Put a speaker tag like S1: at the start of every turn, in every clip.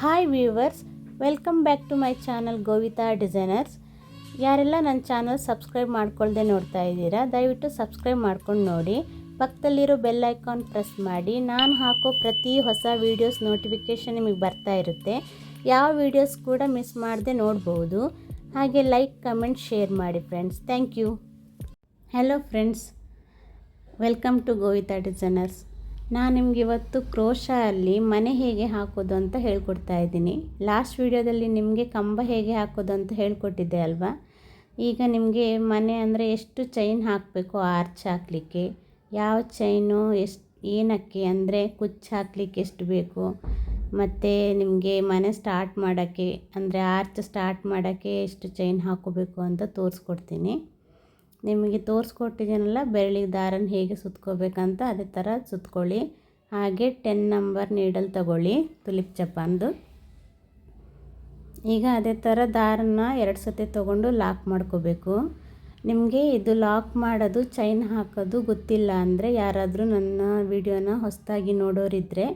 S1: Hi viewers welcome back to my channel Govita Designers ಯಾರೆಲ್ಲ ನನ್ನ channel subscribe ಮಾಡ್ಕೊಳ್ಳ್ದೆ ನೋಡ್ತಾ ಇದ್ದೀರಾ, ದಯವಿಟ್ಟು ಸಬ್ಸ್ಕ್ರೈಬ್ ಮಾಡ್ಕೊಂಡು ನೋಡಿ. ಪಕ್ಕದಲ್ಲಿರೋ ಬೆಲ್ ಐಕಾನ್ ಪ್ರೆಸ್ ಮಾಡಿ. ನಾನು ಹಾಕೋ ಪ್ರತಿ ಹೊಸ ವೀಡಿಯೋಸ್ ನೋಟಿಫಿಕೇಷನ್ ನಿಮಗೆ ಬರ್ತಾ ಇರುತ್ತೆ. ಯಾವ ವೀಡಿಯೋಸ್ ಕೂಡ ಮಿಸ್ ಮಾಡದೆ ನೋಡ್ಬೋದು. ಹಾಗೆ ಲೈಕ್ ಕಮೆಂಟ್ ಶೇರ್ ಮಾಡಿ friends thank you hello friends welcome to Govita Designers ನಾನು ನಿಮ್ಗೆ ಇವತ್ತು ಕ್ರೋಶಲ್ಲಿ ಮನೆ ಹೇಗೆ ಹಾಕೋದು ಅಂತ ಹೇಳ್ಕೊಡ್ತಾ ಇದ್ದೀನಿ. ಲಾಸ್ಟ್ ವಿಡಿಯೋದಲ್ಲಿ ನಿಮಗೆ ಕಂಬ ಹೇಗೆ ಹಾಕೋದು ಅಂತ ಹೇಳ್ಕೊಟ್ಟಿದ್ದೆ ಅಲ್ವಾ? ಈಗ ನಿಮಗೆ ಮನೆ ಅಂದರೆ ಎಷ್ಟು ಚೈನ್ ಹಾಕಬೇಕು ಆರ್ಚ್ ಹಾಕಲಿಕ್ಕೆ? ಯಾವ ಚೈನು ಎಷ್ಟು, ಏನಕ್ಕೆ? ಅಂದರೆ ಕುಚ್ಚು ಹಾಕಲಿಕ್ಕೆ ಎಷ್ಟು ಬೇಕು? ಮತ್ತು ನಿಮಗೆ ಮನೆ ಸ್ಟಾರ್ಟ್ ಮಾಡೋಕ್ಕೆ, ಅಂದರೆ ಆರ್ಚ್ ಸ್ಟಾರ್ಟ್ ಮಾಡೋಕ್ಕೆ ಎಷ್ಟು ಚೈನ್ ಹಾಕೋಬೇಕು ಅಂತ ತೋರಿಸ್ಕೊಡ್ತೀನಿ. ನಿಮಗೆ ತೋರಿಸ್ಕೊಟ್ಟಿದ್ದೀನಲ್ಲ ಬೆರಳಿಗೆ ದಾರನ ಹೇಗೆ ಸುತ್ಕೋಬೇಕಂತ ಅದೇ ಥರ ಸುತ್ಕೊಳ್ಳಿ. ಹಾಗೆ ಟೆನ್ ನಂಬರ್ ನೀಡಲ್ ತಗೊಳ್ಳಿ ತುಲಿಪ್ ಚಪ್ಪಂದು ಈಗ ಅದೇ ಥರ ದಾರನ ಎರಡು ಸತಿ ತೊಗೊಂಡು ಲಾಕ್ ಮಾಡ್ಕೋಬೇಕು. ನಿಮಗೆ ಇದು ಲಾಕ್ ಮಾಡೋದು, ಚೈನ್ ಹಾಕೋದು ಗೊತ್ತಿಲ್ಲ ಅಂದರೆ ಯಾರಾದರೂ ನನ್ನ ವಿಡಿಯೋನ ಹೊಸದಾಗಿ ನೋಡೋರಿದ್ದರೆ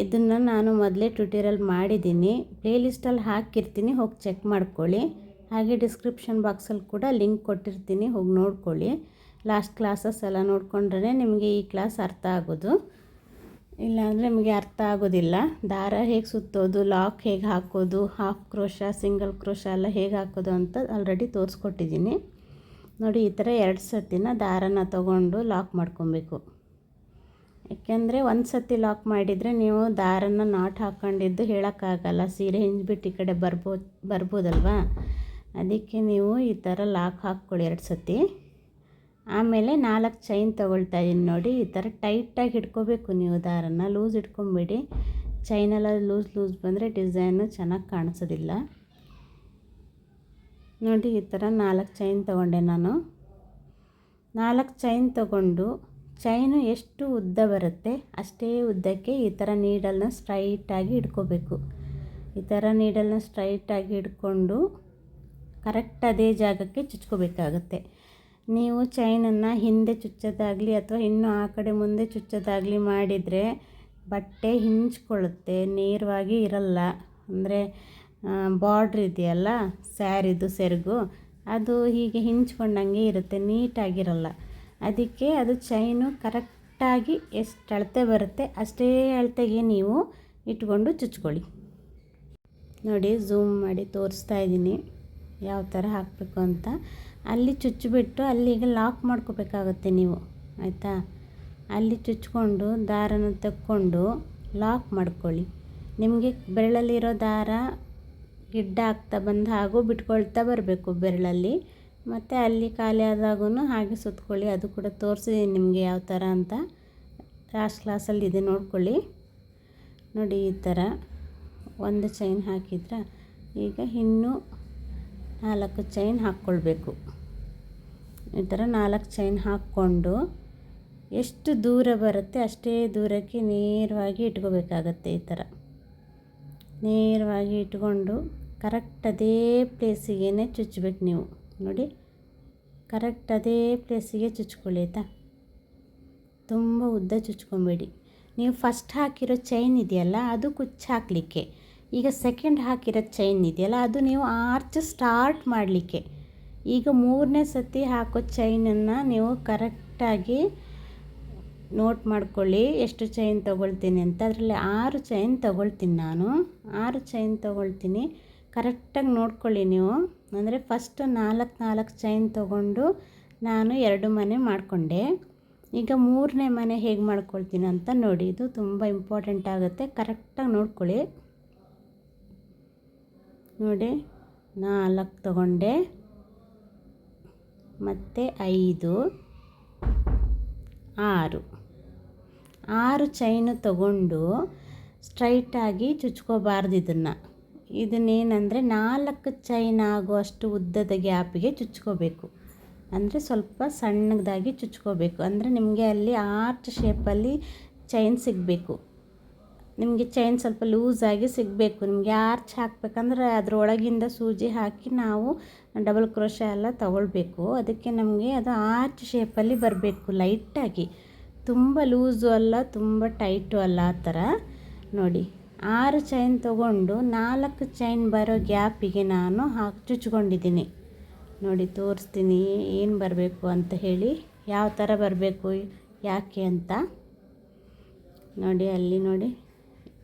S1: ಇದನ್ನು ನಾನು ಮೊದಲೇ ಟ್ಯೂಟೋರಿಯಲ್ ಮಾಡಿದ್ದೀನಿ. ಪ್ಲೇಲಿಸ್ಟಲ್ಲಿ ಹಾಕಿರ್ತೀನಿ, ಹೋಗಿ ಚೆಕ್ ಮಾಡ್ಕೊಳ್ಳಿ. ಹಾಗೆ ಡಿಸ್ಕ್ರಿಪ್ಷನ್ ಬಾಕ್ಸಲ್ಲಿ ಕೂಡ ಲಿಂಕ್ ಕೊಟ್ಟಿರ್ತೀನಿ, ಹೋಗಿ ನೋಡ್ಕೊಳ್ಳಿ. ಲಾಸ್ಟ್ ಕ್ಲಾಸಸ್ ಎಲ್ಲ ನೋಡ್ಕೊಂಡ್ರೆ ನಿಮಗೆ ಈ ಕ್ಲಾಸ್ ಅರ್ಥ ಆಗೋದು. ಇಲ್ಲಾಂದರೆ ನಿಮಗೆ ಅರ್ಥ ಆಗೋದಿಲ್ಲ. ದಾರ ಹೇಗೆ ಸುತ್ತೋದು ಲಾಕ್ ಹೇಗೆ ಹಾಕೋದು ಹಾಫ್ ಕ್ರೋಶ ಸಿಂಗಲ್ ಕ್ರೋಶ ಎಲ್ಲ ಹೇಗೆ ಹಾಕೋದು ಅಂತ ಆಲ್ರೆಡಿ ತೋರಿಸ್ಕೊಟ್ಟಿದ್ದೀನಿ. ನೋಡಿ, ಈ ಥರ ಎರಡು ಸತಿನ ದಾರನ ತೊಗೊಂಡು ಲಾಕ್ ಮಾಡ್ಕೊಬೇಕು. ಯಾಕೆಂದರೆ ಒಂದು ಸತಿ ಲಾಕ್ ಮಾಡಿದರೆ ನೀವು ದಾರನ ನಾಟ್ ಹಾಕ್ಕೊಂಡಿದ್ದು ಹೇಳೋಕ್ಕಾಗಲ್ಲ. ಸೀರೆ ಹಿಂಜ್ಬಿಟ್ಟು ಈ ಕಡೆ ಬರ್ಬೋದು ಬರ್ಬೋದಲ್ವಾ? ಅದಕ್ಕೆ ನೀವು ಈ ಥರ ಲಾಕ್ ಹಾಕ್ಕೊಳ್ಳಿ ಎರಡು ಸತಿ. ಆಮೇಲೆ ನಾಲ್ಕು ಚೈನ್ ತೊಗೊಳ್ತಾ ಇದ್ದೀನಿ ನೋಡಿ, ಈ ಥರ ಟೈಟಾಗಿ ಹಿಡ್ಕೋಬೇಕು ನೀವು ದಾರನ. ಲೂಸ್ ಇಟ್ಕೊಂಬಿಡಿ. ಚೈನೆಲ್ಲ ಲೂಸ್ ಲೂಸ್ ಬಂದರೆ ಡಿಸೈನು ಚೆನ್ನಾಗಿ ಕಾಣಿಸೋದಿಲ್ಲ. ನೋಡಿ, ಈ ಥರ ನಾಲ್ಕು ಚೈನ್ ತೊಗೊಂಡೆ ನಾನು. ನಾಲ್ಕು ಚೈನ್ ತೊಗೊಂಡು ಚೈನು ಎಷ್ಟು ಉದ್ದ ಬರುತ್ತೆ ಅಷ್ಟೇ ಉದ್ದಕ್ಕೆ ಈ ಥರ ನೀಡಲ್ನ ಸ್ಟ್ರೈಟಾಗಿ ಇಟ್ಕೋಬೇಕು. ಈ ಥರ ನೀಡಲ್ನ ಸ್ಟ್ರೈಟಾಗಿ ಹಿಡ್ಕೊಂಡು ಕರೆಕ್ಟ್ ಅದೇ ಜಾಗಕ್ಕೆ ಚುಚ್ಕೋಬೇಕಾಗತ್ತೆ. ನೀವು ಚೈನನ್ನು ಹಿಂದೆ ಚುಚ್ಚೋದಾಗಲಿ ಅಥವಾ ಇನ್ನೂ ಆ ಕಡೆ ಮುಂದೆ ಚುಚ್ಚೋದಾಗಲಿ ಮಾಡಿದರೆ ಬಟ್ಟೆ ಹಿಂಚ್ಕೊಳ್ಳುತ್ತೆ, ನೇರವಾಗಿ ಇರಲ್ಲ. ಅಂದರೆ ಬಾರ್ಡ್ರ್ ಇದೆಯಲ್ಲ, ಸ್ಯಾರಿದು, ಸೆರಗು, ಅದು ಹೀಗೆ ಹಿಂಚ್ಕೊಂಡಂಗೆ ಇರುತ್ತೆ, ನೀಟಾಗಿರಲ್ಲ. ಅದಕ್ಕೆ ಅದು ಚೈನು ಕರೆಕ್ಟಾಗಿ ಎಷ್ಟು ಅಳತೆ ಬರುತ್ತೆ, ಅಷ್ಟೇ ಅಳತೆಗೆ ನೀವು ಇಟ್ಕೊಂಡು ಚುಚ್ಕೊಳ್ಳಿ. ನೋಡಿ, ಝೂಮ್ ಮಾಡಿ ತೋರಿಸ್ತಾ ಇದ್ದೀನಿ. ಯಾವ ಥರ ಹಾಕಬೇಕು ಅಂತ. ಅಲ್ಲಿ ಚುಚ್ಚಿಬಿಟ್ಟು ಅಲ್ಲಿಗೆ ಲಾಕ್ ಮಾಡ್ಕೋಬೇಕಾಗುತ್ತೆ ನೀವು, ಆಯಿತಾ? ಅಲ್ಲಿ ಚುಚ್ಕೊಂಡು ದಾರನ ತಕ್ಕೊಂಡು ಲಾಕ್ ಮಾಡ್ಕೊಳ್ಳಿ. ನಿಮಗೆ ಬೆರಳಲ್ಲಿರೋ ದಾರ ಗಿಡ್ಡ ಆಗ್ತಾ ಬಂದ ಹಾಗೂ ಬಿಟ್ಕೊಳ್ತಾ ಬರಬೇಕು ಬೆರಳಲ್ಲಿ. ಮತ್ತು ಅಲ್ಲಿ ಖಾಲಿ ಆದಾಗೂ ಹಾಗೆ ಸುತ್ಕೊಳ್ಳಿ. ಅದು ಕೂಡ ತೋರಿಸಿದ್ದೀನಿ ನಿಮಗೆ ಯಾವ ಥರ ಅಂತ. ಲಾಸ್ಟ್ ಕ್ಲಾಸಲ್ಲಿ ಇದೆ ನೋಡ್ಕೊಳ್ಳಿ. ನೋಡಿ ಈ ಥರ. ಒಂದು ಚೈನ್ ಹಾಕಿದ್ರೆ? ಈಗ ಇನ್ನೂ ನಾಲ್ಕು ಚೈನ್ ಹಾಕ್ಕೊಳ್ಬೇಕು. ಈ ಥರ ನಾಲ್ಕು ಚೈನ್ ಹಾಕ್ಕೊಂಡು ಎಷ್ಟು ದೂರ ಬರುತ್ತೆ ಅಷ್ಟೇ ದೂರಕ್ಕೆ ನೇರವಾಗಿ ಇಟ್ಕೋಬೇಕಾಗತ್ತೆ ಈ ಥರ. ನೇರವಾಗಿ ಇಟ್ಕೊಂಡು ಕರೆಕ್ಟ್ ಅದೇ ಪ್ಲೇಸಿಗೆ ಚುಚ್ಚಬೇಕು ನೀವು. ನೋಡಿ, ಕರೆಕ್ಟ್ ಅದೇ ಪ್ಲೇಸಿಗೆ ಚುಚ್ಕೊಳ್ಳಿ ಆಯಿತಾ? ತುಂಬ ಉದ್ದ ಚುಚ್ಕೊಬೇಡಿ. ನೀವು ಫಸ್ಟ್ ಹಾಕಿರೋ ಚೈನ್ ಇದೆಯಲ್ಲ, ಅದು ಕುಚ್ಚು ಹಾಕಲಿಕ್ಕೆ ಈಗ ಸೆಕೆಂಡ್ ಹಾಕಿರೋ ಚೈನ್ ಇದೆಯಲ್ಲ, ಅದು ನೀವು ಆರ್ಚ್ ಸ್ಟಾರ್ಟ್ ಮಾಡಲಿಕ್ಕೆ. ಈಗ ಮೂರನೇ ಸತಿ ಹಾಕೋ ಚೈನನ್ನು ನೀವು ಕರೆಕ್ಟಾಗಿ ನೋಟ್ ಮಾಡ್ಕೊಳ್ಳಿ, ಎಷ್ಟು ಚೈನ್ ತೊಗೊಳ್ತೀನಿ ಅಂತ. ಅದರಲ್ಲಿ ಆರು ಚೈನ್ ತೊಗೊಳ್ತೀನಿ ನಾನು. ಆರು ಚೈನ್ ತೊಗೊಳ್ತೀನಿ. ಕರೆಕ್ಟಾಗಿ ನೋಡ್ಕೊಳ್ಳಿ ನೀವು. ಅಂದರೆ ಫಸ್ಟ್ ನಾಲ್ಕು ನಾಲ್ಕು ಚೈನ್ ತೊಗೊಂಡು ನಾನು ಎರಡು ಮನೆ ಮಾಡಿಕೊಂಡೆ. ಈಗ ಮೂರನೇ ಮನೆ ಹೇಗೆ ಮಾಡ್ಕೊಳ್ತೀನಿ ಅಂತ ನೋಡಿ, ಇದು ತುಂಬ ಇಂಪಾರ್ಟೆಂಟ್ ಆಗುತ್ತೆ. ಕರೆಕ್ಟಾಗಿ ನೋಡ್ಕೊಳ್ಳಿ. ನೋಡಿ, ನಾಲ್ಕು ತಗೊಂಡೆ. ಮತ್ತು ಐದು, ಆರು. ಆರು ಚೈನು ತಗೊಂಡು ಸ್ಟ್ರೈಟಾಗಿ ಚುಚ್ಕೋಬಾರ್ದು ಇದನ್ನು. ಇದನ್ನೇನಂದರೆ ನಾಲ್ಕು ಚೈನ್ ಆಗುವಷ್ಟು ಉದ್ದದ ಗ್ಯಾಪಿಗೆ ಚುಚ್ಕೋಬೇಕು. ಅಂದರೆ ಸ್ವಲ್ಪ ಸಣ್ಣದಾಗಿ ಚುಚ್ಕೋಬೇಕು. ಅಂದರೆ ನಿಮಗೆ ಅಲ್ಲಿ ಆರ್ಚ್ ಶೇಪಲ್ಲಿ ಚೈನ್ ಸಿಗಬೇಕು. ನಿಮಗೆ ಚೈನ್ ಸ್ವಲ್ಪ ಲೂಸಾಗಿ ಸಿಗಬೇಕು. ನಿಮಗೆ ಆರ್ಚ್ ಹಾಕಬೇಕಂದ್ರೆ ಅದರೊಳಗಿಂದ ಸೂಜಿ ಹಾಕಿ ನಾವು ಡಬಲ್ ಕ್ರೋಶ ಎಲ್ಲ ತಗೊಳ್ಬೇಕು. ಅದಕ್ಕೆ ನಮಗೆ ಅದು ಆರ್ಚ್ ಶೇಪಲ್ಲಿ ಬರಬೇಕು ಲೈಟಾಗಿ ತುಂಬ ಲೂಸು ಅಲ್ಲ, ತುಂಬ ಟೈಟು ಅಲ್ಲ ಆ ಥರ. ನೋಡಿ, ಆರು ಚೈನ್ ತಗೊಂಡು ನಾಲ್ಕು ಚೈನ್ ಬರೋ ಗ್ಯಾಪಿಗೆ ನಾನು ಹಾಕಿ ಚುಚ್ಕೊಂಡಿದ್ದೀನಿ ನೋಡಿ, ತೋರಿಸ್ತೀನಿ ಏನು ಬರಬೇಕು ಅಂತ ಹೇಳಿ. ಯಾವ ಥರ ಬರಬೇಕು, ಯಾಕೆ ಅಂತ. ನೋಡಿ, ಅಲ್ಲಿ ನೋಡಿ.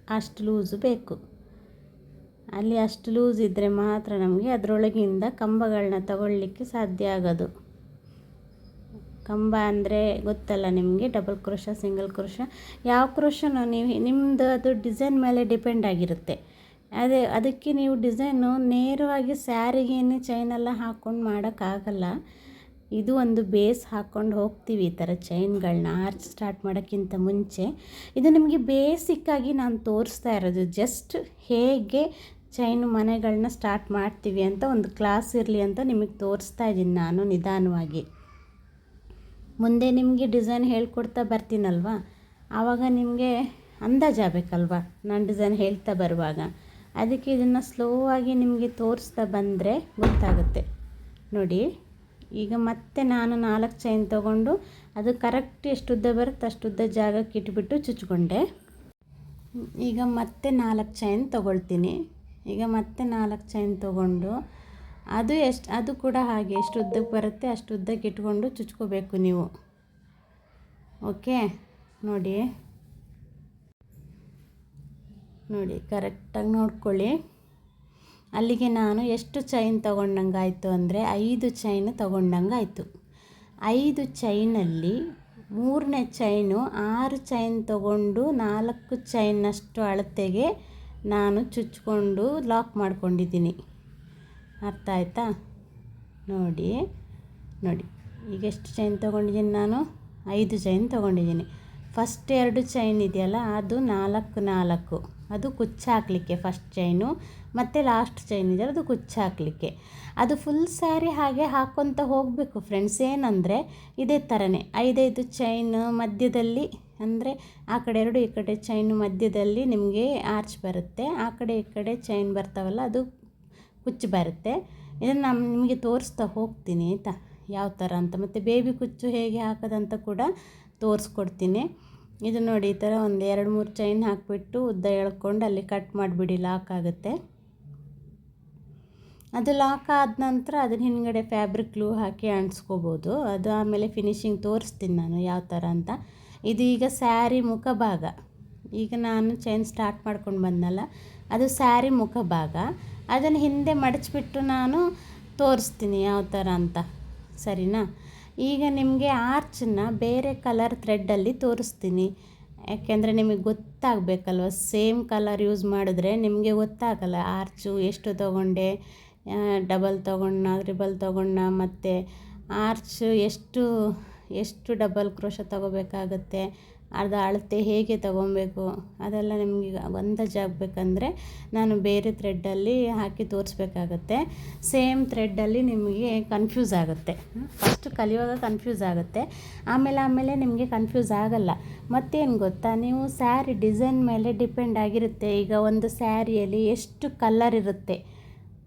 S1: ಅಷ್ಟು ಲೂಸು ಬೇಕು. ಅಲ್ಲಿ ಅಷ್ಟು ಲೂಸ್ ಇದ್ದರೆ ಮಾತ್ರ ನಮಗೆ ಅದರೊಳಗಿಂದ ಕಂಬಗಳನ್ನ ತಗೊಳ್ಳಿಕ್ಕೆ ಸಾಧ್ಯ ಆಗೋದು. ಕಂಬ ಅಂದರೆ ಗೊತ್ತಲ್ಲ ನಿಮಗೆ? ಡಬಲ್ ಕ್ರೋಶ ಸಿಂಗಲ್ ಕ್ರೋಶ ಯಾವ ಕ್ರೋಶನೂ ನೀವು ನಿಮ್ಮದು ಅದು ಡಿಸೈನ್ ಮೇಲೆ ಡಿಪೆಂಡ್ ಆಗಿರುತ್ತೆ. ಅದೇ, ಅದಕ್ಕೆ ನೀವು ಡಿಸೈನು ನೇರವಾಗಿ ಸ್ಯಾರಿಗೇನೆ ಚೈನೆಲ್ಲ ಹಾಕ್ಕೊಂಡು ಮಾಡೋಕ್ಕಾಗಲ್ಲ. ಇದು ಒಂದು ಬೇಸ್ ಹಾಕ್ಕೊಂಡು ಹೋಗ್ತೀವಿ ಈ ಥರ ಚೈನ್ಗಳನ್ನ ಆರ್ಚ್ ಸ್ಟಾರ್ಟ್ ಮಾಡೋಕ್ಕಿಂತ ಮುಂಚೆ. ಇದು ನಿಮಗೆ ಬೇಸಿಕ್ಕಾಗಿ ನಾನು ತೋರಿಸ್ತಾ ಇರೋದು, ಜಸ್ಟ್ ಹೇಗೆ ಚೈನ್ ಮನೆಗಳನ್ನ ಸ್ಟಾರ್ಟ್ ಮಾಡ್ತೀವಿ ಅಂತ ಒಂದು ಕ್ಲಾಸ್ ಇರಲಿ ಅಂತ ನಿಮಗೆ ತೋರಿಸ್ತಾ ಇದ್ದೀನಿ ನಾನು ನಿಧಾನವಾಗಿ. ಮುಂದೆ ನಿಮಗೆ ಡಿಸೈನ್ ಹೇಳ್ಕೊಡ್ತಾ ಬರ್ತೀನಲ್ವ? ಆವಾಗ ನಿಮಗೆ ಅಂದಾಜಾಗಬೇಕಲ್ವ ನಾನು ಡಿಸೈನ್ ಹೇಳ್ತಾ ಬರುವಾಗ? ಅದಕ್ಕೆ ಇದನ್ನು ಸ್ಲೋ ಆಗಿ ನಿಮಗೆ ತೋರಿಸ್ತಾ ಬಂದರೆ ಗೊತ್ತಾಗುತ್ತೆ. ನೋಡಿ. ಈಗ ಮತ್ತೆ ನಾನು ನಾಲ್ಕು ಚೈನ್ ತೊಗೊಂಡು ಅದು ಕರೆಕ್ಟ್ ಎಷ್ಟು ಉದ್ದ ಬರುತ್ತೆ ಅಷ್ಟು ಉದ್ದ ಜಾಗಕ್ಕೆ ಇಟ್ಬಿಟ್ಟು ಚುಚ್ಕೊಂಡೆ. ಈಗ ಮತ್ತೆ ನಾಲ್ಕು ಚೈನ್ ತೊಗೊಳ್ತೀನಿ. ಈಗ ಮತ್ತೆ ನಾಲ್ಕು ಚೈನ್ ತೊಗೊಂಡು ಅದು ಎಷ್ಟು, ಅದು ಕೂಡ ಹಾಗೆ ಎಷ್ಟು ಉದ್ದಕ್ಕೆ ಬರುತ್ತೆ ಅಷ್ಟು ಉದ್ದಕ್ಕೆ ಇಟ್ಕೊಂಡು ಚುಚ್ಕೋಬೇಕು ನೀವು. ಓಕೆ ನೋಡಿ. ನೋಡಿ ಕರೆಕ್ಟಾಗಿ ನೋಡ್ಕೊಳ್ಳಿ. ಅಲ್ಲಿಗೆ ನಾನು ಎಷ್ಟು ಚೈನ್ ತೊಗೊಂಡಂಗಾಯಿತು ಅಂದರೆ ಐದು ಚೈನ್ ತೊಗೊಂಡಂಗಾಯಿತು. ಐದು ಚೈನಲ್ಲಿ ಮೂರನೇ ಚೈನು ಆರು ಚೈನ್ ತಗೊಂಡು ನಾಲ್ಕು ಚೈನಷ್ಟು ಅಳತೆಗೆ ನಾನು ಚುಚ್ಕೊಂಡು ಲಾಕ್ ಮಾಡ್ಕೊಂಡಿದ್ದೀನಿ. ಅರ್ಥ ಆಯ್ತಾ? ನೋಡಿ ನೋಡಿ, ಈಗ ಎಷ್ಟು ಚೈನ್ ತೊಗೊಂಡಿದ್ದೀನಿ ನಾನು? ಐದು ಚೈನ್ ತೊಗೊಂಡಿದ್ದೀನಿ. ಫಸ್ಟ್ ಎರಡು ಚೈನ್ ಇದೆಯಲ್ಲ, ಅದು ನಾಲ್ಕು ನಾಲ್ಕು. ಅದು ಕುಚ್ಚಾಕಲಿಕ್ಕೆ ಫಸ್ಟ್ ಚೈನು ಮತ್ತು ಲಾಸ್ಟ್ ಚೈನ್ ಇದೆ ಅದು ಕುಚ್ಚಾಕಲಿಕ್ಕೆ. ಅದು ಫುಲ್ ಸ್ಯಾರಿ ಹಾಗೆ ಹಾಕ್ಕೊತ ಹೋಗಬೇಕು ಫ್ರೆಂಡ್ಸ್ ಏನಂದರೆ ಇದೇ ಥರನೇ ಐದೈದು ಚೈನ್ ಮಧ್ಯದಲ್ಲಿ, ಅಂದರೆ ಆ ಕಡೆ ಎರಡು, ಈ ಕಡೆ ಚೈನು ಮಧ್ಯದಲ್ಲಿ ನಿಮಗೆ ಆರ್ಚ್ ಬರುತ್ತೆ, ಆ ಕಡೆ, ಈ ಕಡೆ ಚೈನ್ ಬರ್ತಾವಲ್ಲ ಅದು ಕುಚ್ಚು ಬರುತ್ತೆ. ಇದನ್ನು ನಾನು ನಿಮಗೆ ತೋರಿಸ್ತಾ ಹೋಗ್ತೀನಿ ಆಯಿತಾ? ಯಾವ ಥರ ಅಂತ, ಮತ್ತು ಬೇಬಿ ಕುಚ್ಚು ಹೇಗೆ ಹಾಕೋದಂತ ಕೂಡ ತೋರಿಸ್ಕೊಡ್ತೀನಿ. ಇದು ನೋಡಿ, ಈ ಥರ ಒಂದು ಎರಡು ಮೂರು ಚೈನ್ ಹಾಕಿಬಿಟ್ಟು ಉದ್ದ ಎಳ್ಕೊಂಡು ಅಲ್ಲಿ ಕಟ್ ಮಾಡಿಬಿಡಿ ಲಾಕ್ ಆಗುತ್ತೆ. ಅದು ಲಾಕ್ ಆದ ನಂತರ ಅದನ್ನ ಹಿಂದ್ಗಡೆ ಫ್ಯಾಬ್ರಿಕ್ ಗ್ಲೂ ಹಾಕಿ ಅಂಟಿಸ್ಕೋಬೋದು. ಅದು ಆಮೇಲೆ ಫಿನಿಶಿಂಗ್ ತೋರಿಸ್ತೀನಿ ನಾನು ಯಾವ ಥರ ಅಂತ. ಇದು ಈಗ ಸ್ಯಾರಿ ಮುಖಭಾಗ ಈಗ ನಾನು ಚೈನ್ ಸ್ಟಾರ್ಟ್ ಮಾಡ್ಕೊಂಡು ಬಂದಲ್ಲ ಅದು ಸ್ಯಾರಿ ಮುಖ ಭಾಗ. ಅದನ್ನು ಹಿಂದೆ ಮಡಚಿಬಿಟ್ಟು ನಾನು ತೋರಿಸ್ತೀನಿ ಯಾವ ಥರ ಅಂತ. ಸರಿನಾ? ಈಗ ನಿಮಗೆ ಆರ್ಚನ್ನ ಬೇರೆ ಕಲರ್ ಥ್ರೆಡ್ಡಲ್ಲಿ ತೋರಿಸ್ತೀನಿ. ಯಾಕೆಂದರೆ ನಿಮಗೆ ಗೊತ್ತಾಗಬೇಕಲ್ವ? ಸೇಮ್ ಕಲರ್ ಯೂಸ್ ಮಾಡಿದ್ರೆ ನಿಮಗೆ ಗೊತ್ತಾಗಲ್ಲ ಆರ್ಚು ಎಷ್ಟು ತೊಗೊಂಡೆ ಡಬಲ್ ತೊಗೊಂಡ ತ್ರಿಬಲ್ ತೊಗೊಂಡ ಮತ್ತು ಆರ್ಚ್ ಎಷ್ಟು ಎಷ್ಟು ಡಬಲ್ ಕ್ರೋಶ ತೊಗೋಬೇಕಾಗತ್ತೆ? ಅದು ಅಳತೆ ಹೇಗೆ ತಗೊಬೇಕು? ಅದೆಲ್ಲ ನಿಮಗೆ ಅಂದಾಜಾಗಬೇಕಂದ್ರೆ ನಾನು ಬೇರೆ ಥ್ರೆಡ್ಡಲ್ಲಿ ಹಾಕಿ ತೋರಿಸ್ಬೇಕಾಗತ್ತೆ. ಸೇಮ್ ಥ್ರೆಡ್ಡಲ್ಲಿ ನಿಮಗೆ ಕನ್ಫ್ಯೂಸ್ ಆಗುತ್ತೆ. ಫಸ್ಟ್ ಕಲಿಯುವಾಗ ಕನ್ಫ್ಯೂಸ್ ಆಗುತ್ತೆ. ಆಮೇಲೆ ಆಮೇಲೆ ನಿಮಗೆ ಕನ್ಫ್ಯೂಸ್ ಆಗಲ್ಲ. ಮತ್ತೇನು ಗೊತ್ತಾ? ನೀವು ಸ್ಯಾರಿ ಡಿಸೈನ್ ಮೇಲೆ ಡಿಪೆಂಡ್ ಆಗಿರುತ್ತೆ. ಈಗ ಒಂದು ಸ್ಯಾರಿಯಲ್ಲಿ ಎಷ್ಟು ಕಲರ್ ಇರುತ್ತೆ?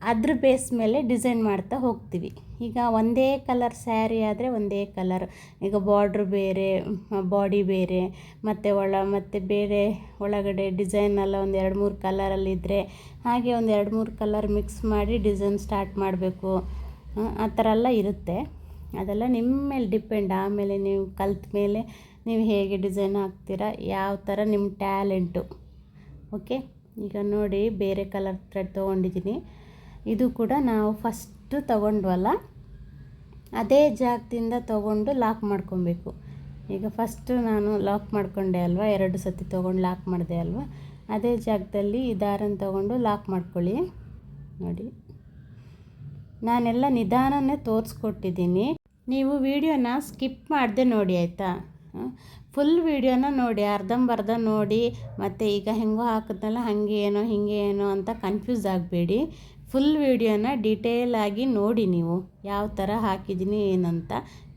S1: ಅದ್ರ ಬೇಸ್ ಮೇಲೆ ಡಿಸೈನ್ ಮಾಡ್ತಾ ಹೋಗ್ತೀವಿ. ಈಗ ಒಂದೇ ಕಲರ್ ಸ್ಯಾರಿ ಆದರೆ ಒಂದೇ ಕಲರ್ ಈಗ ಬಾರ್ಡ್ರ್ ಬೇರೆ ಬಾಡಿ ಬೇರೆ, ಮತ್ತು ಒಳ, ಮತ್ತು ಬೇರೆ ಒಳಗಡೆ ಡಿಸೈನ್ ಎಲ್ಲ ಒಂದು ಎರಡು ಮೂರು ಕಲರಲ್ಲಿದ್ದರೆ ಹಾಗೆ ಒಂದು ಎರಡು ಮೂರು ಕಲರ್ ಮಿಕ್ಸ್ ಮಾಡಿ ಡಿಸೈನ್ ಸ್ಟಾರ್ಟ್ ಮಾಡಬೇಕು. ಆ ಥರ ಎಲ್ಲ ಇರುತ್ತೆ. ಅದೆಲ್ಲ ನಿಮ್ಮ ಮೇಲೆ ಡಿಪೆಂಡ್ ಆಮೇಲೆ ನೀವು ಕಲ್ತ ಮೇಲೆ ನೀವು ಹೇಗೆ ಡಿಸೈನ್ ಹಾಕ್ತೀರಾ, ಯಾವ ಥರ ನಿಮ್ಮ ಟ್ಯಾಲೆಂಟು ಓಕೆ ಈಗ ನೋಡಿ ಬೇರೆ ಕಲರ್ ಥ್ರೆಡ್ ತೊಗೊಂಡಿದ್ದೀನಿ. ಇದು ಕೂಡ ನಾವು ಫಸ್ಟು ತಗೊಂಡ್ವಲ್ಲ? ಅದೇ ಜಾಗದಿಂದ ತಗೊಂಡು ಲಾಕ್ ಮಾಡ್ಕೊಬೇಕು. ಈಗ ಫಸ್ಟು ನಾನು ಲಾಕ್ ಮಾಡ್ಕೊಂಡೆ ಅಲ್ವಾ? ಎರಡು ಸತಿ ತೊಗೊಂಡು ಲಾಕ್ ಮಾಡಿದೆ ಅಲ್ವಾ? ಅದೇ ಜಾಗದಲ್ಲಿ ಈ ದಾರನ ತೊಗೊಂಡು ಲಾಕ್ ಮಾಡ್ಕೊಳ್ಳಿ. ನೋಡಿ. ನಾನೆಲ್ಲ ನಿಧಾನನೇ ತೋರಿಸ್ಕೊಟ್ಟಿದ್ದೀನಿ. ನೀವು ವಿಡಿಯೋನ ಸ್ಕಿಪ್ ಮಾಡಿದೆ ನೋಡಿ, ಆಯಿತಾ? ಫುಲ್ ವೀಡಿಯೋನ ನೋಡಿ, ಅರ್ಧಂಬರ್ಧ ನೋಡಿ. ಮತ್ತು ಈಗ ಹೆಂಗೋ ಹಾಕಿದ್ನಲ್ಲ ಹಾಗೆ ಏನೋ ಹಿಂಗೆ ಏನೋ ಅಂತ ಕನ್ಫ್ಯೂಸ್ ಆಗಬೇಡಿ. ಫುಲ್ ವೀಡಿಯೋನ ಆಗಿ ನೋಡಿ ನೀವು. ಯಾವ ಥರ ಹಾಕಿದ್ದೀನಿ ಏನಂತ.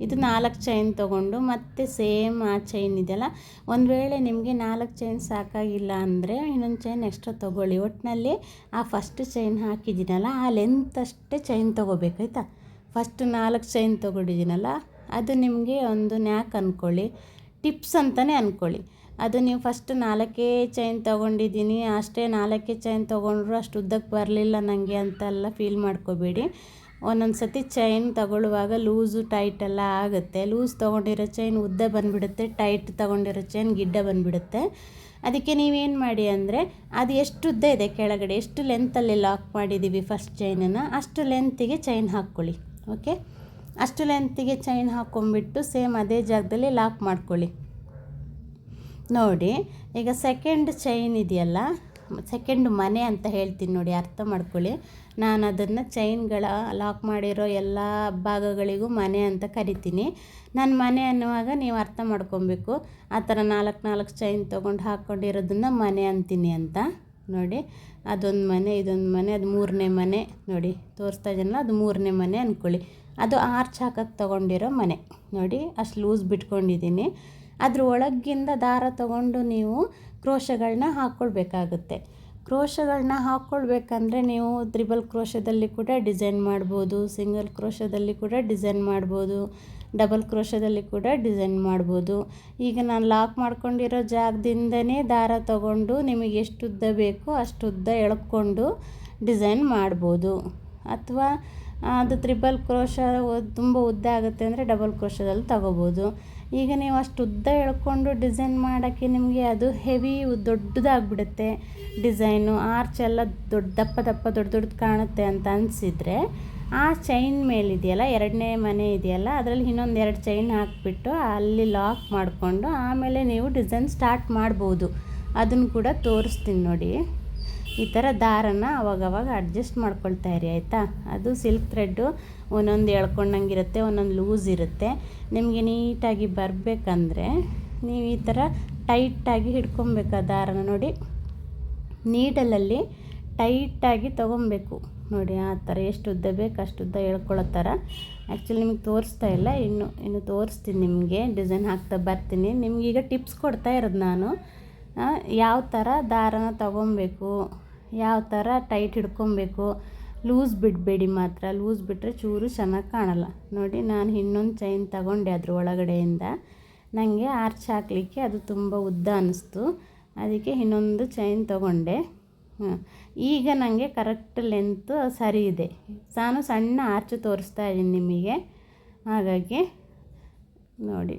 S1: ಇದು ನಾಲ್ಕು ಚೈನ್ ತೊಗೊಂಡು ಮತ್ತೆ ಸೇಮ್ ಆ ಚೈನ್ ಇದೆಯಲ್ಲ? ಒಂದು ವೇಳೆ ನಿಮಗೆ ನಾಲ್ಕು ಚೈನ್ ಸಾಕಾಗಿಲ್ಲ ಅಂದರೆ ಇನ್ನೊಂದು ಚೈನ್ ಎಕ್ಸ್ಟ್ರಾ ತೊಗೊಳ್ಳಿ. ಒಟ್ಟಿನಲ್ಲಿ ಆ ಫಸ್ಟ್ ಚೈನ್ ಹಾಕಿದ್ದೀನಲ್ಲ ಆ ಲೆಂತ್ ಅಷ್ಟೇ ಚೈನ್ ತೊಗೋಬೇಕಾಯ್ತಾ ಫಸ್ಟ್ ನಾಲ್ಕು ಚೈನ್ ತೊಗೊಂಡಿದ್ದೀನಲ್ಲ ಅದು ನಿಮಗೆ ಒಂದು ನ್ಯಾಕ್ ಅಂದ್ಕೊಳ್ಳಿ ಟಿಪ್ಸ್ ಅಂತಲೇ ಅಂದ್ಕೊಳ್ಳಿ ಅದು ನೀವು ಫಸ್ಟ್ ನಾಲ್ಕೇ ಚೈನ್ ತೊಗೊಂಡಿದ್ದೀನಿ. ಅಷ್ಟೇ ನಾಲ್ಕೇ ಚೈನ್ ತೊಗೊಂಡ್ರು ಅಷ್ಟು ಉದ್ದಕ್ಕೆ ಬರಲಿಲ್ಲ ನನಗೆ ಅಂತೆಲ್ಲ ಫೀಲ್ ಮಾಡ್ಕೋಬೇಡಿ. ಒಂದೊಂದು ಸತಿ ಚೈನ್ ತಗೊಳ್ಳುವಾಗ ಲೂಸು ಟೈಟ್ ಎಲ್ಲ ಆಗುತ್ತೆ. ಲೂಸ್ ತೊಗೊಂಡಿರೋ ಚೈನ್ ಉದ್ದ ಬಂದುಬಿಡುತ್ತೆ ಟೈಟ್ ತೊಗೊಂಡಿರೋ ಚೈನ್ ಗಿಡ್ಡ ಬಂದುಬಿಡುತ್ತೆ. ಅದಕ್ಕೆ ನೀವೇನು ಮಾಡಿ ಅಂದರೆ ಅದು ಎಷ್ಟು ಉದ್ದ ಇದೆ ಕೆಳಗಡೆ, ಎಷ್ಟು ಲೆಂತಲ್ಲಿ ಲಾಕ್ ಮಾಡಿದ್ದೀವಿ ಫಸ್ಟ್ ಚೈನನ್ನು ಅಷ್ಟು ಲೆಂತಿಗೆ ಚೈನ್ ಹಾಕ್ಕೊಳ್ಳಿ ಓಕೆ ಅಷ್ಟು ಲೆಂತಿಗೆ ಚೈನ್ ಹಾಕ್ಕೊಂಬಿಟ್ಟು ಸೇಮ್ ಅದೇ ಜಾಗದಲ್ಲಿ ಲಾಕ್ ಮಾಡ್ಕೊಳ್ಳಿ. ನೋಡಿ, ಈಗ ಸೆಕೆಂಡ್ ಚೈನ್ ಇದೆಯಲ್ಲ ಸೆಕೆಂಡ್ ಮನೆ ಅಂತ ಹೇಳ್ತೀನಿ ನೋಡಿ, ಅರ್ಥ ಮಾಡ್ಕೊಳ್ಳಿ. ನಾನು ಅದನ್ನು ಚೈನ್ಗಳ ಲಾಕ್ ಮಾಡಿರೋ ಎಲ್ಲ ಭಾಗಗಳಿಗೂ ಮನೆ ಅಂತ ಕರಿತೀನಿ. ನಾನು ಮನೆ ಅನ್ನುವಾಗ ನೀವು ಅರ್ಥ ಮಾಡ್ಕೊಬೇಕು. ಆ ಥರ ನಾಲ್ಕು ನಾಲ್ಕು ಚೈನ್ ತೊಗೊಂಡು ಹಾಕ್ಕೊಂಡಿರೋದನ್ನು ಮನೆ ಅಂತೀನಿ ಅಂತ. ನೋಡಿ, ಅದೊಂದು ಮನೆ, ಇದೊಂದು ಮನೆ, ಅದು ಮೂರನೇ ಮನೆ. ನೋಡಿ, ತೋರಿಸ್ತಾ ಇದೆಯಲ್ಲ ಅದು ಮೂರನೇ ಮನೆ ಅಂದ್ಕೊಳ್ಳಿ ಅದು ಆರ್ಚ್ ಹಾಕಕ್ಕೆ ತೊಗೊಂಡಿರೋ ಮನೆ. ನೋಡಿ, ಅಷ್ಟು ಲೂಸ್ ಬಿಟ್ಕೊಂಡಿದ್ದೀನಿ. ಅದ್ರ ಒಳಗಿಂದ ದಾರ ತಗೊಂಡು ನೀವು ಕ್ರೋಶಗಳನ್ನ ಹಾಕ್ಕೊಳ್ಬೇಕಾಗುತ್ತೆ. ಕ್ರೋಶಗಳನ್ನ ಹಾಕ್ಕೊಳ್ಬೇಕಂದ್ರೆ ನೀವು ತ್ರಿಬಲ್ ಕ್ರೋಶದಲ್ಲಿ ಕೂಡ ಡಿಸೈನ್ ಮಾಡ್ಬೋದು, ಸಿಂಗಲ್ ಕ್ರೋಶದಲ್ಲಿ ಕೂಡ ಡಿಸೈನ್ ಮಾಡ್ಬೋದು, ಡಬಲ್ ಕ್ರೋಶದಲ್ಲಿ ಕೂಡ ಡಿಸೈನ್ ಮಾಡ್ಬೋದು. ಈಗ ನಾನು ಲಾಕ್ ಮಾಡ್ಕೊಂಡಿರೋ ಜಾಗದಿಂದನೇ ದಾರ ತಗೊಂಡು ನಿಮಗೆ ಎಷ್ಟು ಉದ್ದ ಬೇಕೋ ಅಷ್ಟು ಉದ್ದ ಎಳ್ಕೊಂಡು ಡಿಸೈನ್ ಮಾಡ್ಬೋದು. ಅಥವಾ, ಅದು ತ್ರಿಬಲ್ ಕ್ರೋಶ ತುಂಬ ಉದ್ದ ಆಗುತ್ತೆ ಅಂದರೆ ಡಬಲ್ ಕ್ರೋಶದಲ್ಲಿ ತಗೋಬೋದು. ಈಗ ನೀವು ಅಷ್ಟು ಉದ್ದ ಎಳ್ಕೊಂಡು ಡಿಸೈನ್ ಮಾಡೋಕ್ಕೆ ನಿಮಗೆ ಅದು ಹೆವಿ ದೊಡ್ಡದಾಗ್ಬಿಡುತ್ತೆ. ಡಿಸೈನು, ಆರ್ಚ್ ಎಲ್ಲ ದೊಡ್ಡ ದಪ್ಪ ದಪ್ಪ ದೊಡ್ಡ ದೊಡ್ಡದು ಕಾಣುತ್ತೆ ಅಂತ ಅನಿಸಿದರೆ ಆ ಚೈನ್ ಮೇಲಿದೆಯಲ್ಲ, ಎರಡನೇ ಮನೆ ಇದೆಯಲ್ಲ, ಅದರಲ್ಲಿ ಇನ್ನೊಂದು ಎರಡು ಚೈನ್ ಹಾಕಿಬಿಟ್ಟು ಅಲ್ಲಿ ಲಾಕ್ ಮಾಡಿಕೊಂಡು ಆಮೇಲೆ ನೀವು ಡಿಸೈನ್ ಸ್ಟಾರ್ಟ್ ಮಾಡ್ಬೋದು. ಅದನ್ನು ಕೂಡ ತೋರಿಸ್ತೀನಿ ನೋಡಿ. ಈ ಥರ ದಾರನ ಅವಾಗವಾಗ ಅಡ್ಜಸ್ಟ್ ಮಾಡ್ಕೊಳ್ತಾ ಇರಿ, ಆಯಿತಾ? ಅದು ಸಿಲ್ಕ್ ಥ್ರೆಡ್ಡು ಒಂದೊಂದು ಎಳ್ಕೊಂಡಂಗೆ ಇರುತ್ತೆ ಒಂದೊಂದು ಲೂಸ್ ಇರುತ್ತೆ. ನಿಮಗೆ ನೀಟಾಗಿ ಬರಬೇಕಂದ್ರೆ ನೀವು ಈ ಥರ ಟೈಟಾಗಿ ಹಿಡ್ಕೊಬೇಕು ಆ ದಾರನ ನೋಡಿ. ನೀಡಲಲ್ಲಿ ಟೈಟಾಗಿ ತೊಗೊಬೇಕು. ನೋಡಿ, ಆ ಥರ ಎಷ್ಟು ಉದ್ದ ಬೇಕು, ಅಷ್ಟು ಉದ್ದ ಹೇಳ್ಕೊಳ್ಳೋ ಥರ. ಆ್ಯಕ್ಚುಲಿ ನಿಮಗೆ ತೋರಿಸ್ತಾ ಇಲ್ಲ, ಇನ್ನು ಇನ್ನು ತೋರಿಸ್ತೀನಿ ನಿಮಗೆ. ಡಿಸೈನ್ ಹಾಕ್ತಾ ಬರ್ತೀನಿ. ನಿಮಗೀಗ ಟಿಪ್ಸ್ ಕೊಡ್ತಾ ಇರೋದು ನಾನು. ಯಾವ ಥರ ದಾರನ ತಗೊಬೇಕು, ಯಾವ ಥರ ಟೈಟ್ ಹಿಡ್ಕೊಬೇಕು ಲೂಸ್ ಬಿಡಬೇಡಿ ಮಾತ್ರ ಲೂಸ್ ಬಿಟ್ಟರೆ ಚೂರು ಚೆನ್ನಾಗಿ ಕಾಣಲ್ಲ. ನೋಡಿ, ನಾನು ಇನ್ನೊಂದು ಚೈನ್ ತಗೊಂಡೆ ಅದ್ರ ಒಳಗಡೆಯಿಂದ. ನನಗೆ ಆರ್ಚ್ ಹಾಕಲಿಕ್ಕೆ ಅದು ತುಂಬ ಉದ್ದ ಅನ್ನಿಸ್ತು ಅದಕ್ಕೆ ಇನ್ನೊಂದು ಚೈನ್ ತಗೊಂಡೆ. ಈಗ ನನಗೆ ಕರೆಕ್ಟ್ ಲೆಂತ್ ಸರಿ ಇದೆ. ನಾನು ಸಣ್ಣ ಆರ್ಚ್ ತೋರಿಸ್ತಾ ಇದ್ದೀನಿ ನಿಮಗೆ. ಹಾಗಾಗಿ ನೋಡಿ.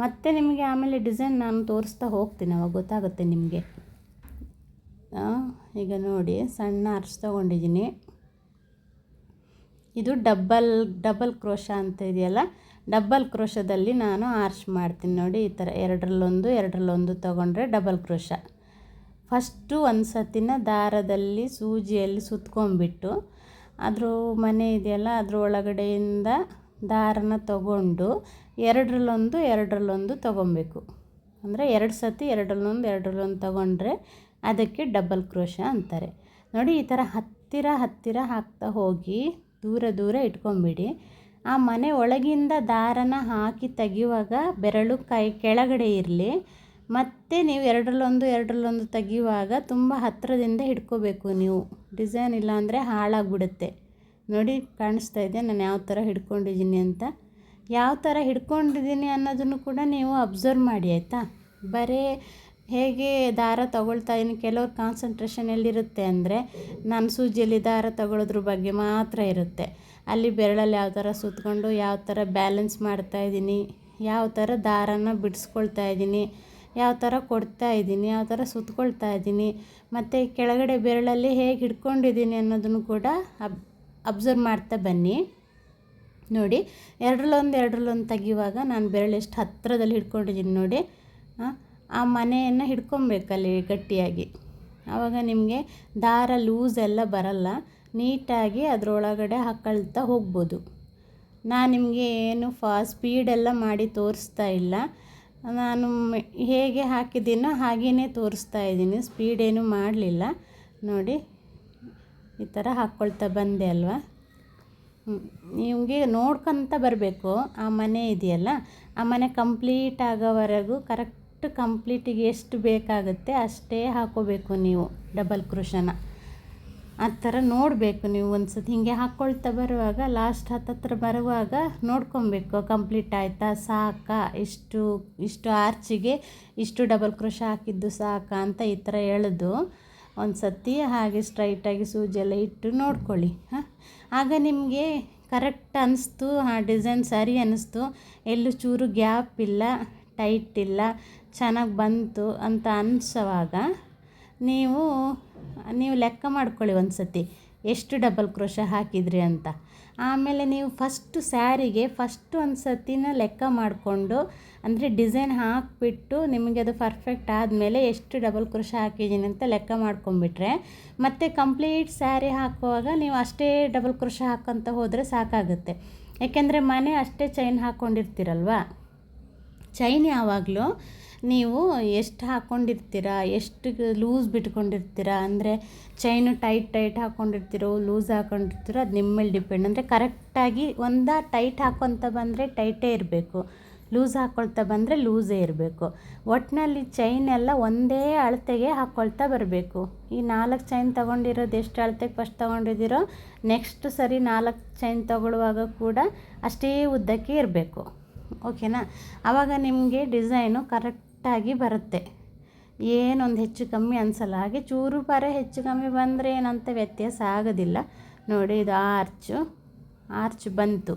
S1: ಮತ್ತೆ ನಿಮಗೆ ಆಮೇಲೆ ಡಿಸೈನ್ ನಾನು ತೋರಿಸ್ತಾ ಹೋಗ್ತೀನಿ, ಅವಾಗ ಗೊತ್ತಾಗುತ್ತೆ ನಿಮಗೆ. ಈಗ ನೋಡಿ, ಸಣ್ಣ ಅರ್ಸ್ ತೊಗೊಂಡಿದ್ದೀನಿ. ಇದು ಡಬ್ಬಲ್ ಡಬಲ್ ಕ್ರೋಶ ಅಂತ ಇದೆಯಲ್ಲ ಡಬ್ಬಲ್ ಕ್ರೋಶದಲ್ಲಿ ನಾನು ಆರ್ಚ್ ಮಾಡ್ತೀನಿ ನೋಡಿ, ಈ ಥರ ಎರಡರಲ್ಲೊಂದು ಎರಡರಲ್ಲೊಂದು ತೊಗೊಂಡ್ರೆ ಡಬಲ್ ಕ್ರೋಶ. ಫಸ್ಟು ಒಂದು ಸತಿನ ದಾರದಲ್ಲಿ, ಸೂಜಿಯಲ್ಲಿ ಸುತ್ಕೊಂಡ್ಬಿಟ್ಟು, ಅದ್ರ ಮನೆ ಇದೆಯಲ್ಲ ಅದ್ರ ಒಳಗಡೆಯಿಂದ ದಾರನ ತಗೊಂಡು ಎರಡರಲ್ಲೊಂದು ಎರಡರಲ್ಲೊಂದು ತೊಗೊಬೇಕು. ಅಂದರೆ ಎರಡು ಸತಿ ಎರಡರಲ್ಲೊಂದು ಎರಡರಲ್ಲೊಂದು ತೊಗೊಂಡ್ರೆ ಅದಕ್ಕೆ ಡಬಲ್ ಕ್ರೋಶ ಅಂತಾರೆ. ನೋಡಿ, ಈ ಥರ ಹತ್ತಿರ ಹತ್ತಿರ ಹಾಕ್ತಾ ಹೋಗಿ ದೂರ ದೂರ ಇಟ್ಕೊಂಬಿಡಿ. ಆ ಮನೆ ಒಳಗಿಂದ ದಾರನ ಹಾಕಿ ತೆಗೆಯುವಾಗ ಬೆರಳು ಕೈ ಕೆಳಗಡೆ ಇರಲಿ. ಮತ್ತು ನೀವು ಎರಡರಲ್ಲೊಂದು ಎರಡರಲ್ಲೊಂದು ತೆಗೆಯುವಾಗ ತುಂಬ ಹತ್ತಿರದಿಂದ ಹಿಡ್ಕೋಬೇಕು ನೀವು. ಡಿಸೈನ್ ಇಲ್ಲ ಅಂದರೆ ಹಾಳಾಗ್ಬಿಡುತ್ತೆ. ನೋಡಿ, ಕಾಣಿಸ್ತಾ ಇದೆ. ನಾನು ಯಾವ ಥರ ಹಿಡ್ಕೊಂಡಿದ್ದೀನಿ ಅಂತ. ಯಾವ ಥರ ಹಿಡ್ಕೊಂಡಿದ್ದೀನಿ ಅನ್ನೋದನ್ನು ಕೂಡ ನೀವು ಅಬ್ಸರ್ವ್ ಮಾಡಿ, ಆಯಿತಾ? ಬರೀ ಹೇಗೆ ದಾರ ತಗೊಳ್ತಾ ಇದ್ದೀನಿ. ಕೆಲವ್ರ ಕಾನ್ಸಂಟ್ರೇಷನ್ ಎಲ್ಲಿರುತ್ತೆ ಅಂದರೆ ನಾನು ಸೂಜಿಯಲ್ಲಿ ದಾರ ತಗೊಳ್ಳೋದ್ರ ಬಗ್ಗೆ ಮಾತ್ರ ಇರುತ್ತೆ. ಅಲ್ಲಿ ಬೆರಳಲ್ಲಿ ಯಾವ ಥರ ಸುತ್ತಕೊಂಡು ಯಾವ ಥರ ಬ್ಯಾಲೆನ್ಸ್ ಮಾಡ್ತಾ ಇದ್ದೀನಿ, ಯಾವ ಥರ ದಾರನ ಬಿಡಿಸ್ಕೊಳ್ತಾ ಇದ್ದೀನಿ, ಯಾವ ಥರ ಕೊಡ್ತಾ ಇದ್ದೀನಿ, ಯಾವ ಥರ ಸುತ್ಕೊಳ್ತಾ ಇದ್ದೀನಿ, ಮತ್ತು ಕೆಳಗಡೆ ಬೆರಳಲ್ಲಿ ಹೇಗೆ ಹಿಡ್ಕೊಂಡಿದ್ದೀನಿ ಅನ್ನೋದನ್ನು ಕೂಡ ಅಬ್ ಅಬ್ಸರ್ವ್ ಮಾಡ್ತಾ ಬನ್ನಿ. ನೋಡಿ, ಎರಡರಲ್ಲೊಂದು ಎರಡರಲ್ಲೊಂದು ತೆಗಿಯುವಾಗ ನಾನು ಬೆರಳು ಎಷ್ಟು ಹತ್ತಿರದಲ್ಲಿ ಹಿಡ್ಕೊಂಡಿದ್ದೀನಿ ನೋಡಿ. ಆ ಮನೆಯನ್ನು ಹಿಡ್ಕೊಬೇಕಲ್ಲಿ ಗಟ್ಟಿಯಾಗಿ. ಆವಾಗ ನಿಮಗೆ ದಾರ ಲೂಸ್ ಎಲ್ಲ ಬರಲ್ಲ, ನೀಟಾಗಿ ಅದರೊಳಗಡೆ ಹಾಕೊಳ್ತಾ ಹೋಗ್ಬೋದು. ನಾನು ನಿಮಗೆ ಏನು ಫಾ ಸ್ಪೀಡೆಲ್ಲ ಮಾಡಿ ತೋರಿಸ್ತಾ ಇಲ್ಲ. ನಾನು ಹೇಗೆ ಹಾಕಿದ್ದೀನೋ ಹಾಗೆಯೇ ತೋರಿಸ್ತಾ ಇದ್ದೀನಿ ಸ್ಪೀಡೇನು ಮಾಡಲಿಲ್ಲ. ನೋಡಿ, ಈ ಥರ ಹಾಕ್ಕೊಳ್ತಾ ಬಂದೆ ಅಲ್ವಾ? ನಿಮಗೆ ನೋಡ್ಕೊತ ಬರಬೇಕು. ಆ ಮನೆ ಇದೆಯಲ್ಲ, ಆ ಮನೆ ಕಂಪ್ಲೀಟ್ ಆಗೋವರೆಗೂ ಕರೆಕ್ಟ್ ಕಂಪ್ಲೀಟಿಗೆ ಎಷ್ಟು ಬೇಕಾಗುತ್ತೆ ಅಷ್ಟೇ ಹಾಕೋಬೇಕು ನೀವು ಡಬಲ್ ಕ್ರೋಶನ. ಆ ಥರ ನೋಡಬೇಕು ನೀವು ಒಂದು ಸತಿ ಹೀಗೆ ಹಾಕ್ಕೊಳ್ತಾ ಬರುವಾಗ, ಲಾಸ್ಟ್ ಹತ್ತತ್ರ ಬರುವಾಗ ನೋಡ್ಕೊಬೇಕು, ಕಂಪ್ಲೀಟ್ ಆಯಿತಾ, ಸಾಕಾ, ಇಷ್ಟು ಇಷ್ಟು ಆರ್ಚಿಗೆ ಇಷ್ಟು ಡಬಲ್ ಕ್ರೋಶ ಹಾಕಿದ್ದು ಸಾಕಾ ಅಂತ ಈ ಥರ ಎಳೆದು ಒಂದು ಸತಿ ಹಾಗೆ ಸ್ಟ್ರೈಟಾಗಿ ಸೂಜಿ ಇಟ್ಟು ನೋಡ್ಕೊಳ್ಳಿ, ಹಾಂ? ಆಗ ನಿಮಗೆ ಕರೆಕ್ಟ್ ಅನ್ನಿಸ್ತು ಆ ಡಿಸೈನ್ ಸರಿ ಅನ್ನಿಸ್ತು ಎಲ್ಲೂ ಚೂರು ಗ್ಯಾಪ್ ಇಲ್ಲ ಟೈಟ್ ಇಲ್ಲ, ಚೆನ್ನಾಗಿ ಬಂತು ಅಂತ ಅನ್ನಿಸೋವಾಗ ನೀವು ನೀವು ಲೆಕ್ಕ ಮಾಡ್ಕೊಳ್ಳಿ ಒಂದು ಸತಿ ಎಷ್ಟು ಡಬಲ್ ಕ್ರೋಶ ಹಾಕಿದ್ರಿ ಅಂತ. ಆಮೇಲೆ ನೀವು ಫಸ್ಟು ಸ್ಯಾರಿಗೆ ಫಸ್ಟು ಒಂದು ಸತಿನ ಲೆಕ್ಕ ಮಾಡಿಕೊಂಡು, ಅಂದರೆ ಡಿಸೈನ್ ಹಾಕಿಬಿಟ್ಟು ನಿಮಗೆ ಅದು ಪರ್ಫೆಕ್ಟ್ ಆದಮೇಲೆ ಎಷ್ಟು ಡಬಲ್ ಕ್ರೋಶ ಹಾಕಿದ್ದೀನಿ ಅಂತ ಲೆಕ್ಕ ಮಾಡ್ಕೊಂಬಿಟ್ರೆ ಮತ್ತು ಕಂಪ್ಲೀಟ್ ಸ್ಯಾರಿ ಹಾಕುವಾಗ ನೀವು ಅಷ್ಟೇ ಡಬಲ್ ಕ್ರೋಶ ಹಾಕೋಂತ ಹೋದರೆ ಸಾಕಾಗುತ್ತೆ. ಯಾಕೆಂದರೆ ಮನೆ ಅಷ್ಟೇ ಚೈನ್ ಹಾಕ್ಕೊಂಡಿರ್ತೀರಲ್ವ ಚೈನ್ ಯಾವಾಗಲೂ ನೀವು ಎಷ್ಟು ಹಾಕ್ಕೊಂಡಿರ್ತೀರ ಎಷ್ಟು ಲೂಸ್ ಬಿಟ್ಕೊಂಡಿರ್ತೀರ, ಅಂದರೆ ಚೈನು ಟೈಟ್ ಟೈಟ್ ಹಾಕ್ಕೊಂಡಿರ್ತೀರೋ ಲೂಸ್ ಹಾಕ್ಕೊಂಡಿರ್ತೀರೋ ಅದು ನಿಮ್ಮ ಮೇಲೆ ಡಿಪೆಂಡ್. ಅಂದರೆ ಕರೆಕ್ಟಾಗಿ ಒಂದಾ ಟೈಟ್ ಹಾಕ್ಕೊತ ಬಂದರೆ ಟೈಟೇ ಇರಬೇಕು. ಲೂಸ್ ಹಾಕ್ಕೊಳ್ತಾ ಬಂದರೆ ಲೂಸೇ ಇರಬೇಕು. ಒಟ್ಟಿನಲ್ಲಿ ಚೈನ್ ಎಲ್ಲ ಒಂದೇ ಅಳತೆಗೆ ಹಾಕ್ಕೊಳ್ತಾ ಬರಬೇಕು. ಈ ನಾಲ್ಕು ಚೈನ್ ತೊಗೊಂಡಿರೋದು ಎಷ್ಟು ಅಳತೆಗೆ ಫಸ್ಟ್ ತೊಗೊಂಡಿದ್ದೀರೋ, ನೆಕ್ಸ್ಟ್ ಸರಿ ನಾಲ್ಕು ಚೈನ್ ತೊಗೊಳ್ಳುವಾಗ ಕೂಡ ಅಷ್ಟೇ ಉದ್ದಕ್ಕೆ ಇರಬೇಕು. ಓಕೆನಾ? ಆವಾಗ ನಿಮಗೆ ಡಿಸೈನು ಕರೆಕ್ಟ್ ಕರೆಕ್ಟಾಗಿ ಬರುತ್ತೆ. ಏನೊಂದು ಹೆಚ್ಚು ಕಮ್ಮಿ ಅನಿಸಲ್ಲ. ಹಾಗೆ ಚೂರು ಪರ ಹೆಚ್ಚು ಕಮ್ಮಿ ಬಂದರೆ ಏನಂತ ವ್ಯತ್ಯಾಸ ಆಗೋದಿಲ್ಲ. ನೋಡಿ, ಇದು ಆರ್ಚು ಆರ್ಚ್ ಬಂತು.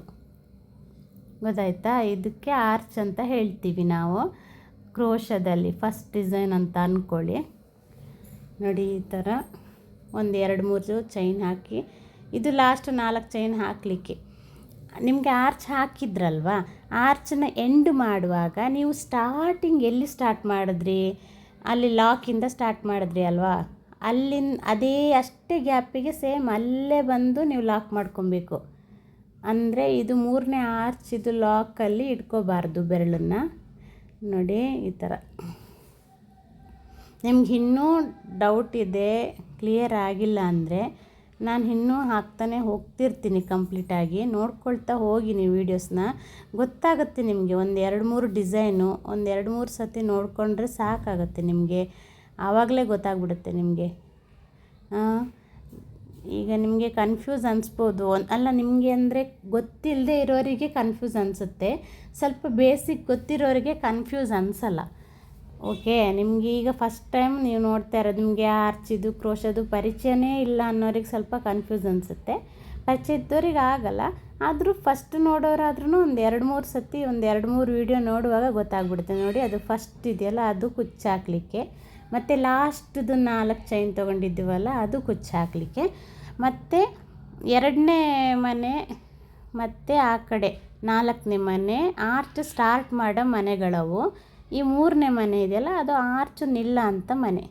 S1: ಗೊತ್ತಾಯ್ತಾ? ಇದಕ್ಕೆ ಆರ್ಚ್ ಅಂತ ಹೇಳ್ತೀವಿ ನಾವು. ಕ್ರೋಶದಲ್ಲಿ ಫಸ್ಟ್ ಡಿಸೈನ್ ಅಂತ ಅಂದ್ಕೊಳ್ಳಿ ನೋಡಿ, ಈ ಥರ ಒಂದು ಎರಡು ಮೂರು ಚೈನ್ ಹಾಕಿ. ಇದು ಲಾಸ್ಟ್ ನಾಲ್ಕು ಚೈನ್ ಹಾಕಲಿಕ್ಕೆ. ನಿಮಗೆ ಆರ್ಚ್ ಹಾಕಿದ್ರಲ್ವ? ಆರ್ಚನ್ನ ಎಂಡ್ ಮಾಡುವಾಗ ನೀವು ಸ್ಟಾರ್ಟಿಂಗ್ ಎಲ್ಲಿ ಸ್ಟಾರ್ಟ್ ಮಾಡಿದ್ರಿ? ಅಲ್ಲಿ ಲಾಕಿಂದ ಸ್ಟಾರ್ಟ್ ಮಾಡಿದ್ರಿ ಅಲ್ವಾ? ಅಲ್ಲಿನ, ಅದೇ ಅಷ್ಟೇ ಗ್ಯಾಪಿಗೆ ಸೇಮ್ ಅಲ್ಲೇ ಬಂದು ನೀವು ಲಾಕ್ ಮಾಡ್ಕೊಬೇಕು. ಅಂದರೆ ಇದು ಮೂರನೇ ಆರ್ಚ್, ಇದು ಲಾಕಲ್ಲಿ ಇಟ್ಕೋಬಾರ್ದು ಬೆರಳನ್ನು. ನೋಡಿ, ಈ ಥರ ನಿಮ್ಗೆ ಇನ್ನೂ ಡೌಟ್ ಇದೆ ಕ್ಲಿಯರ್ ಆಗಿಲ್ಲ ಅಂದರೆ ನಾನು ಇನ್ನೂ ಹಾಕ್ತಾನೆ ಹೋಗ್ತಿರ್ತೀನಿ ಕಂಪ್ಲೀಟಾಗಿ ನೋಡ್ಕೊಳ್ತಾ ಹೋಗಿ ನೀವು ವೀಡಿಯೋಸ್ನ ಗೊತ್ತಾಗುತ್ತೆ ನಿಮಗೆ ಒಂದು ಎರಡು ಮೂರು ಡಿಸೈನು ಒಂದು ಎರಡು ಮೂರು ಸತಿ ನೋಡಿಕೊಂಡ್ರೆ ಸಾಕಾಗುತ್ತೆ ನಿಮಗೆ. ಆವಾಗಲೇ ಗೊತ್ತಾಗ್ಬಿಡುತ್ತೆ ನಿಮಗೆ. ಈಗ ನಿಮಗೆ ಕನ್ಫ್ಯೂಸ್ ಅನಿಸ್ಬೋದು. ಅಲ್ಲ ನಿಮಗೆ ಅಂದರೆ ಗೊತ್ತಿಲ್ಲದೆ ಇರೋರಿಗೆ ಕನ್ಫ್ಯೂಸ್ ಅನಿಸುತ್ತೆ. ಸ್ವಲ್ಪ ಬೇಸಿಕ್ ಗೊತ್ತಿರೋರಿಗೆ ಕನ್ಫ್ಯೂಸ್ ಅನಿಸಲ್ಲ. ಓಕೆ, ನಿಮಗೆ ಈಗ ಫಸ್ಟ್ ಟೈಮ್ ನೀವು ನೋಡ್ತಾ ಇರೋದು, ನಿಮಗೆ ಆರ್ಚಿದು ಕ್ರೋಶದು ಪರಿಚಯನೇ ಇಲ್ಲ ಅನ್ನೋರಿಗೆ ಸ್ವಲ್ಪ ಕನ್ಫ್ಯೂಸ್ ಅನಿಸುತ್ತೆ. ಪರಿಚಯ ಇದ್ದವ್ರಿಗೆ ಆಗಲ್ಲ, ಆದರೂ ಫಸ್ಟ್ ನೋಡೋರಾದ್ರೂ ಒಂದು ಎರಡು ಮೂರು ಸತಿ, ಒಂದು ಎರಡು ಮೂರು ವೀಡಿಯೋ ನೋಡುವಾಗ ಗೊತ್ತಾಗ್ಬಿಡುತ್ತೆ. ನೋಡಿ, ಅದು ಫಸ್ಟ್ ಇದೆಯಲ್ಲ, ಅದು ಕುಚ್ಚಾಕಲಿಕ್ಕೆ. ಮತ್ತು ಲಾಸ್ಟ್ದು ನಾಲ್ಕು ಚೈನ್ ತೊಗೊಂಡಿದ್ದೀವಲ್ಲ, ಅದು ಕುಚ್ಚಾಕಲಿಕ್ಕೆ. ಮತ್ತು ಎರಡನೇ ಮನೆ, ಮತ್ತು ಆ ಕಡೆ ನಾಲ್ಕನೇ ಮನೆ ಆರ್ಚ್ ಸ್ಟಾರ್ಟ್ ಮಾಡೋ ಮನೆಗಳವು. ಈ ಮೂರನೇ ಮನೆ ಇದೆಯಲ್ಲ, ಅದು ಆರ್ಚು ನಿಲ್ಲ ಅಂತ ಮನೆ.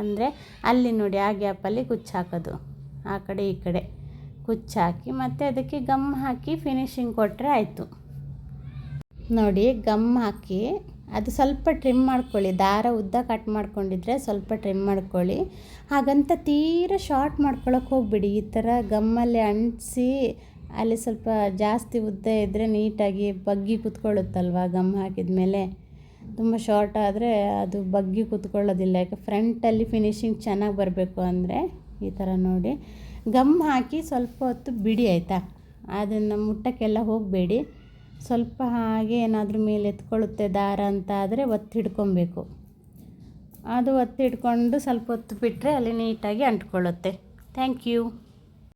S1: ಅಂದರೆ ಅಲ್ಲಿ ನೋಡಿ ಆ ಗ್ಯಾಪಲ್ಲಿ ಕುಚ್ಚು ಹಾಕೋದು ಆ ಕಡೆ ಈ ಕಡೆ ಕುಚ್ಚು ಹಾಕಿ ಮತ್ತು ಅದಕ್ಕೆ ಗಮ್ ಹಾಕಿ ಫಿನಿಶಿಂಗ್ ಕೊಟ್ಟರೆ ಆಯಿತು. ನೋಡಿ ಗಮ್ ಹಾಕಿ ಅದು ಸ್ವಲ್ಪ ಟ್ರಿಮ್ ಮಾಡ್ಕೊಳ್ಳಿ. ದಾರ ಉದ್ದ ಕಟ್ ಮಾಡ್ಕೊಂಡಿದ್ರೆ ಸ್ವಲ್ಪ ಟ್ರಿಮ್ ಮಾಡ್ಕೊಳ್ಳಿ. ಹಾಗಂತ ತೀರ ಶಾರ್ಟ್ ಮಾಡ್ಕೊಳಕ್ಕೆ ಹೋಗ್ಬಿಡಿ. ಈ ಥರ ಗಮ್ಮಲ್ಲಿ ಅಂಟಿಸಿ ಅಲ್ಲಿ ಸ್ವಲ್ಪ ಜಾಸ್ತಿ ಉದ್ದ ಇದ್ದರೆ ನೀಟಾಗಿ ಬಗ್ಗಿ ಕೂತ್ಕೊಳ್ಳುತ್ತಲ್ವ ಗಮ್ ಹಾಕಿದ ಮೇಲೆ ತುಂಬ ಶಾರ್ಟ್ ಆದರೆ ಅದು ಬಗ್ಗಿ ಕೂತ್ಕೊಳ್ಳೋದಿಲ್ಲ. ಯಾಕೆ ಫ್ರಂಟಲ್ಲಿ ಫಿನಿಶಿಂಗ್ ಚೆನ್ನಾಗಿ ಬರಬೇಕು ಅಂದರೆ ಈ ಥರ ನೋಡಿ. ಗಮ್ ಹಾಕಿ ಸ್ವಲ್ಪ ಹೊತ್ತು ಬಿಡಿ ಆಯಿತಾ? ಅದನ್ನು ಮುಟ್ಟಕ್ಕೆಲ್ಲ ಹೋಗಬೇಡಿ. ಸ್ವಲ್ಪ ಹಾಗೆ ಏನಾದರೂ ಮೇಲೆ ಎತ್ಕೊಳ್ಳುತ್ತೆ ದಾರ ಅಂತ ಆದರೆ ಒತ್ತಿ ಹಿಡ್ಕೊಬೇಕು ಅದು ಒತ್ತಿ ಹಿಡ್ಕೊಂಡು ಸ್ವಲ್ಪ ಹೊತ್ತು ಬಿಟ್ಟರೆ ಅಲ್ಲಿ ನೀಟಾಗಿ ಅಂಟ್ಕೊಳ್ಳುತ್ತೆ. Thank you